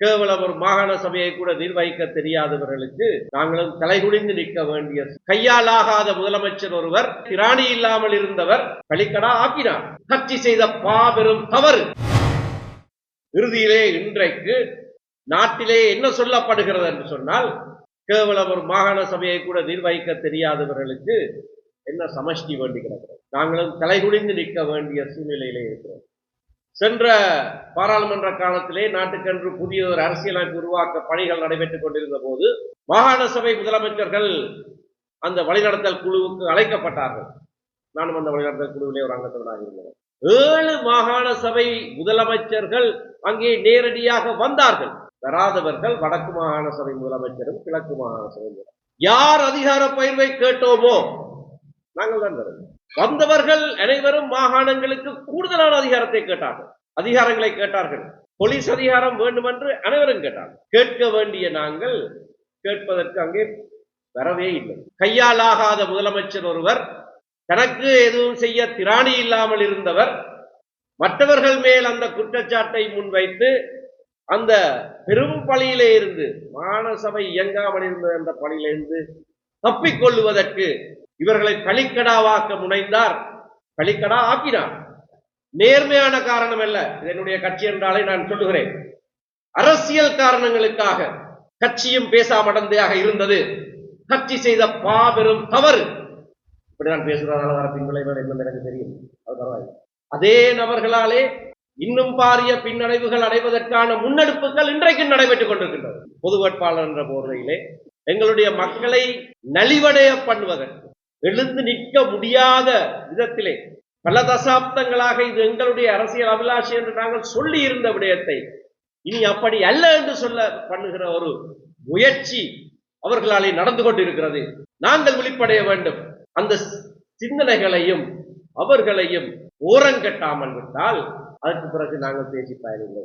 கேவலம் ஒரு மாகாண சபையை கூட நிர்வகிக்க தெரியாதவர்களுக்கு நாங்களும் தலைகுனிந்து நிற்க வேண்டிய கையாலாகாத முதலமைச்சர் ஒருவர் திராணி இல்லாமல் இருந்தவர் களிக்கடா ஆக்கினார். கட்சி செய்த பாபெரும் தவறு. இறுதியிலே இன்றைக்கு நாட்டிலே என்ன சொல்லப்படுகிறது என்று சொன்னால் கேவலம் ஒரு மாகாண சபையை கூட நிர்வகிக்க தெரியாதவர்களுக்கு என்ன சமஷ்டி வேண்டி கிடக்கிறது நாங்களும் தலைகுனிந்து நிற்க வேண்டிய சூழ்நிலையிலே இருக்கிறோம். சென்ற பாராளுமன்ற காலத்திலே நாட்டுக்கென்று புதிய ஒரு அரசியலமைப்பு உருவாக்க பணிகள் நடைபெற்றுக் கொண்டிருந்த போது மாகாண சபை முதலமைச்சர்கள் அந்த வழிநடத்தல் குழுவுக்கு அழைக்கப்பட்டார்கள். நானும் அந்த வழிநடத்தல் குழுவிலே ஒரு அங்கத்தினராக இருந்தேன். ஏழு மாகாண சபை முதலமைச்சர்கள் அங்கே நேரடியாக வந்தார்கள். வராதவர்கள் வடக்கு மாகாண சபை முதலமைச்சரும் கிழக்கு மாகாண சபை யார் அதிகார பயிர்வை கேட்டோமோ நாங்கள் தான் வருகிறோம். வந்தவர்கள் அனைவரும் மாகாணங்களுக்கு கூடுதலான அதிகாரத்தை கேட்டார்கள். அதிகாரங்களை கேட்டார்கள். போலீஸ் அதிகாரம் வேண்டும் என்று அனைவரும் கேட்டார்கள். கேட்க வேண்டிய நாங்கள் கேட்பதற்கு அங்கே வரவே இல்லை. கையாலாகாத முதலமைச்சர் ஒருவர் தனக்கு எதுவும் செய்ய திராணி இல்லாமல் இருந்தவர் மற்றவர்கள் மேல் அந்த குற்றச்சாட்டை முன்வைத்து அந்த பெரும் பணியிலே இருந்து மாநசபை இயங்காமல் இருந்த அந்த பணியிலிருந்து தப்பிக்கொள்ளுவதற்கு இவர்களை களிக்கடாவாக்க முனைந்தார். களிக்கடா ஆக்கினார். நேர்மையான காரணம் அல்ல. இதனுடைய என்னுடைய கட்சி என்றாலே நான் சொல்லுகிறேன். அரசியல் காரணங்களுக்காக கட்சியும் பேசாமடந்தையாக இருந்தது. கட்சி செய்த பாபெரும் தவறு. இப்படி நான் பேசுறதால வர பின்விளைவுகள் என்பது எனக்கு தெரியும். அது பரவாயில்லை. அதே நபர்களாலே இன்னும் பாரிய பின்னடைவுகள் அடைவதற்கான முன்னெடுப்புகள் இன்றைக்கு நடைபெற்றுக் கொண்டிருக்கின்றது. பொது வேட்பாளர் என்ற போர்வையிலே எங்களுடைய மக்களை நலிவடைய பண்ணுவதற்கு எழுந்து நிற்க முடியாத விதத்திலே பல தசாப்தங்களாக இது எங்களுடைய அரசியல் அபிலாஷை என்று நாங்கள் சொல்லி இருந்த விடயத்தை இனி அப்படி அல்ல என்று சொல்ல பண்ணுகிற ஒரு முயற்சி அவர்களாலே நடந்து கொண்டிருக்கிறது. நாங்கள் விழிப்படைய வேண்டும். அந்த சிந்தனைகளையும் அவர்களையும் ஓரங்கட்டாமல் விட்டால் அதற்கு பிறகு நாங்கள் பேசி பயனில்லை.